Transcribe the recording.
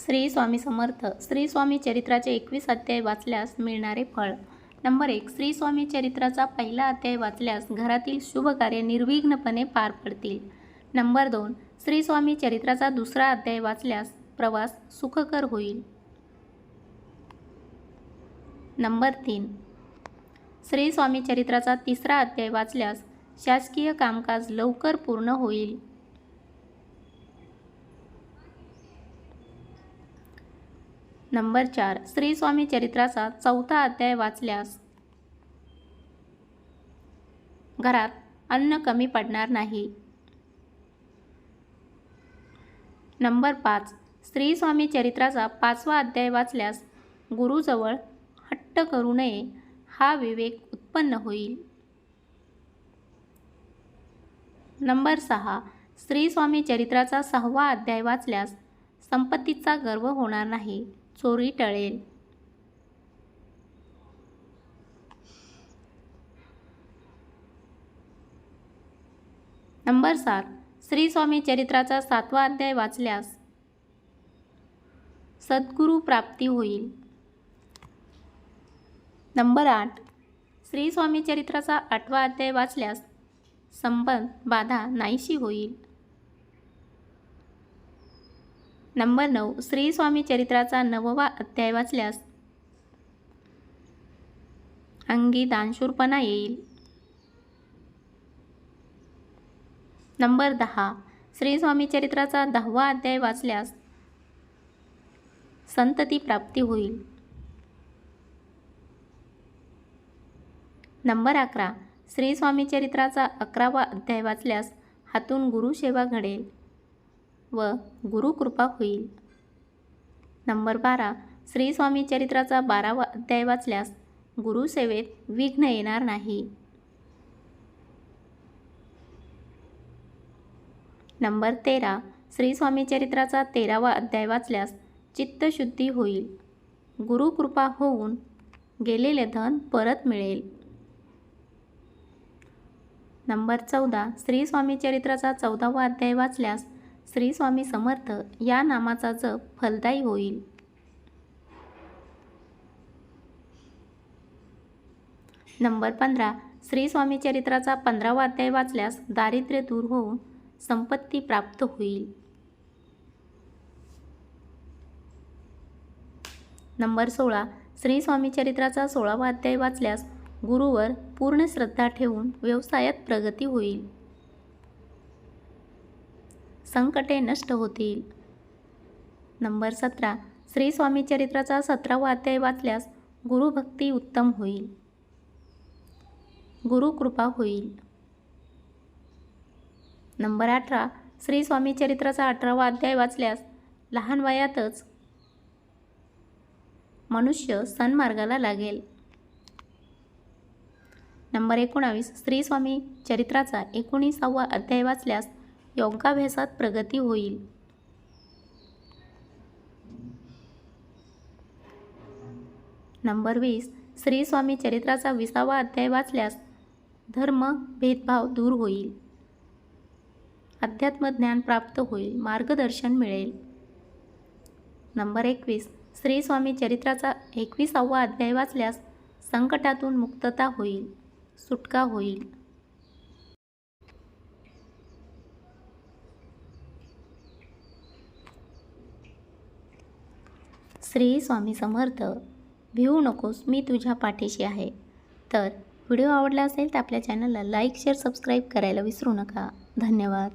श्री स्वामी समर्थ. श्री स्वामी चरित्राचे एकवीस अध्याय वाचल्यास मिळणारे फळ. नंबर एक श्री स्वामी चरित्राचा पहिला अध्याय वाचल्यास घरातील शुभ कार्य निर्विघ्नपणे पार पडतील. नंबर दोन श्री स्वामी चरित्राचा दुसरा अध्याय वाचल्यास प्रवास सुखकर होईल. नंबर तीन श्री स्वामी चरित्राचा तिसरा अध्याय वाचल्यास शासकीय कामकाज लवकर पूर्ण होईल. नंबर चार श्री स्वामी चरित्राचा चौथा अध्याय वाचल्यास घरात अन्न कमी पडणार नाही. नंबर पाच श्री स्वामी चरित्राचा पाचवा अध्याय वाचल्यास गुरुजवळ हट्ट करू नये हा विवेक उत्पन्न होईल. नंबर सहा श्री स्वामी चरित्राचा सहावा अध्याय वाचल्यास संपत्तीचा गर्व होणार नाही. चोरी टळेल. नंबर सात. श्री स्वामी चरित्राचा सातवा अध्याय वाचल्यास सद्गुरू प्राप्ती होईल. नंबर आठ. श्री स्वामी चरित्राचा आठवा अध्याय वाचल्यास संबंध बाधा नाहीशी होईल. नंबर नऊ श्री स्वामी चरित्राचा नववा अध्याय वाचल्यास अंगी दानशूरपणा येईल. नंबर दहा श्री स्वामी चरित्राचा दहावा अध्याय वाचल्यास संतती प्राप्ती होईल. नंबर अकरा श्री स्वामी चरित्राचा अकरावा अध्याय वाचल्यास हातून गुरुसेवा घडेल. व गुरुकृपा होईल. नंबर बारा. श्री स्वामी चरित्राचा बारावा अध्याय वाचल्यास गुरुसेवेत विघ्न येणार नाही. नंबर तेरा. श्री स्वामी चरित्राचा तेरावा अध्याय वाचल्यास चित्तशुद्धी होईल. गुरुकृपा होऊन गेलेले धन परत मिळेल. नंबर चौदा. श्री स्वामी चरित्राचा चौदावा अध्याय वाचल्यास श्री स्वामी समर्थ या नामाचा जप फलदायी होईल. नंबर पंधरा. श्री स्वामी चरित्राचा पंधरावा अध्याय वाचल्यास दारिद्र्य दूर होऊन संपत्ती प्राप्त होईल. नंबर सोळा. श्री स्वामी चरित्राचा सोळावा अध्याय वाचल्यास गुरुवर पूर्ण श्रद्धा ठेवून व्यवसायात प्रगती होईल. संकटे नष्ट होतील. नंबर सतरा. श्री स्वामी चरित्राचा सतरावा अध्याय वाचल्यास गुरुभक्ती उत्तम होईल. गुरुकृपा होईल. नंबर अठरा. श्री स्वामी चरित्राचा अठरावा अध्याय वाचल्यास लहान वयातच मनुष्य सन्मार्गाला लागेल. नंबर एकोणावीस. श्री स्वामी चरित्राचा एकोणीसावा अध्याय वाचल्यास योगाभ्यासात प्रगती होईल. नंबर वीस. श्री स्वामी चरित्राचा विसावा अध्याय वाचल्यास धर्म भेदभाव दूर होईल. अध्यात्म ज्ञान प्राप्त होईल. मार्गदर्शन मिळेल. नंबर एकवीस. श्री स्वामी चरित्राचा एकविसावा अध्याय वाचल्यास संकटातून मुक्तता होईल. सुटका होईल. श्री स्वामी समर्थ भिवू नकोस मी तुझ्या पाठीशी आहे. तर व्हिडिओ आवडला असेल तर आपल्या चॅनलला लाईक शेअर सबस्क्राईब करायला विसरू नका. धन्यवाद.